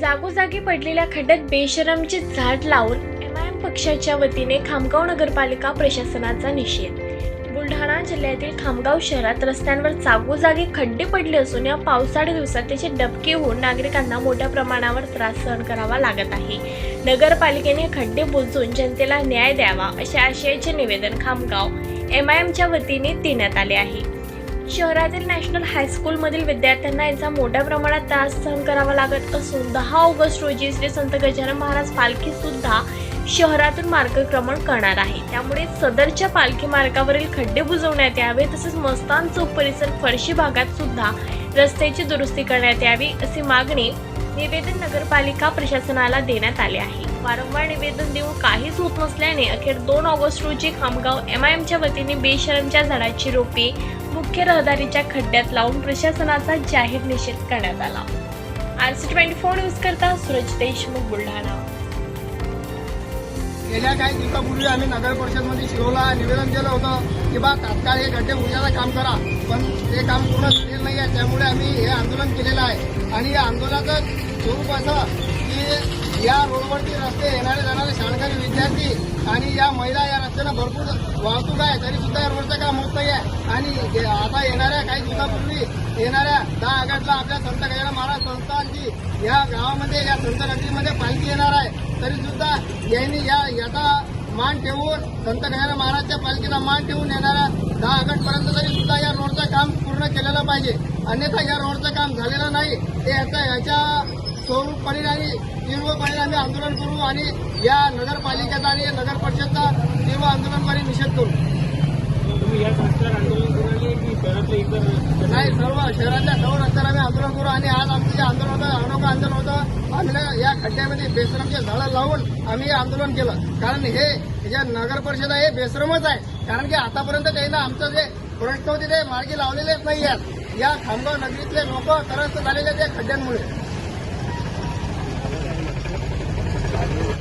जागोजागी पडलेल्या खड्ड्यात बेशरमचे झाड लावून एम आय एम पक्षाच्या वतीने खामगाव नगरपालिका प्रशासनाचा निषेध. बुलढाणा जिल्ह्यातील खामगाव शहरात रस्त्यांवर जागोजागी खड्डे पडले असून या पावसाळी दिवसात त्याचे डबके होऊन नागरिकांना मोठ्या प्रमाणावर त्रास सहन करावा लागत आहे. नगरपालिकेने खड्डे बुजून जनतेला न्याय द्यावा अशा आशयाचे निवेदन खामगाव एम आय एमच्या वतीने देण्यात आले आहे. शहरातील नॅशनल हायस्कूलमधील विद्यार्थ्यांना याचा मोठ्या प्रमाणात त्रास सहन करावा लागत असून दहा ऑगस्ट रोजी श्री संत गजानन महाराज पालखी सुद्धा शहरातून मार्गक्रमण करणार आहे. त्यामुळे सदरच्या पालखी मार्गावरील खड्डे बुजवण्यात यावे तसेच मस्तान चौक परिसर फरशी भागात सुद्धा रस्त्याची दुरुस्ती करण्यात यावी अशी मागणी निवेदन नगरपालिका प्रशासनाला देण्यात आले आहे. वारंवार निवेदन देऊन काहीच होत नसल्याने अखेर दोन ऑगस्ट रोजी खामगाव एम आय एमच्या वतीने बेशरमच्या झाडाची रोपे मुख्य रहदारीच्या खड्ड्यात लावून प्रशासनाचा जाहीर निषेध करण्यात आला. R C twenty four news करता सूरज देशमुख बुलढाणा. गेल्या काही दिवसापूर्वी आम्ही नगर परिषदमध्ये शिरोला निवेदन केलं होतं की बा तात्काळ हे गड्डे बुजवायचं काम करा पण ते काम पूर्ण झालेलं नाही आहे त्यामुळे आम्ही हे आंदोलन केलेलं आहे. आणि या आंदोलनाचं स्वरूप असं की या रोडवरती रस्ते येणारे जाणारे शाळकरी विद्यार्थी आणि या महिला या रस्त्यानं भरपूर वाहतूक आहे तरी सुद्धा या रोडचं काम होत नाही आहे आणि आता येणाऱ्या काही दिवसापूर्वी येणाऱ्या दहा ऑगस्टला आपल्या संत गजानन महाराज संस्थांची या गावामध्ये या संत नगरीमध्ये पालखी येणार आहे. तरी सुद्धा यांनी या याचा मान ठेवून संत गजानन महाराजच्या पालखीचा मान ठेवून येणाऱ्या दहा ऑगस्टपर्यंत तरी सुद्धा या रोडचं काम पूर्ण केलेलं पाहिजे. अन्यथा या रोडचं काम झालेलं नाही. ते याचा याच्या स्वरूप परिणामी तीव्र परिणामी आंदोलन करू आणि या नगरपालिकेचा आणि नगर परिषदचा तीव्र आंदोलनकारी निषेध करू. नाही सर्व शहरातल्या सर्व रस्त्यावर आम्ही आंदोलन करू आणि आज आमचं जे आंदोलन होतं अनोखं आंदोलन होतं आम्ही या खड्ड्यामध्ये बेश्रमचे झाडं लावून आम्ही हे आंदोलन केलं. कारण हे जे नगर परिषद आहे हे बेश्रमच आहे. कारण की आतापर्यंत त्यांना आमचं जे प्रश्न होते ते मार्गी लावलेलेच नाही आहेत. या खामगाव नगरीतले लोक त्रस्त झालेले त्या खड्ड्यांमुळे.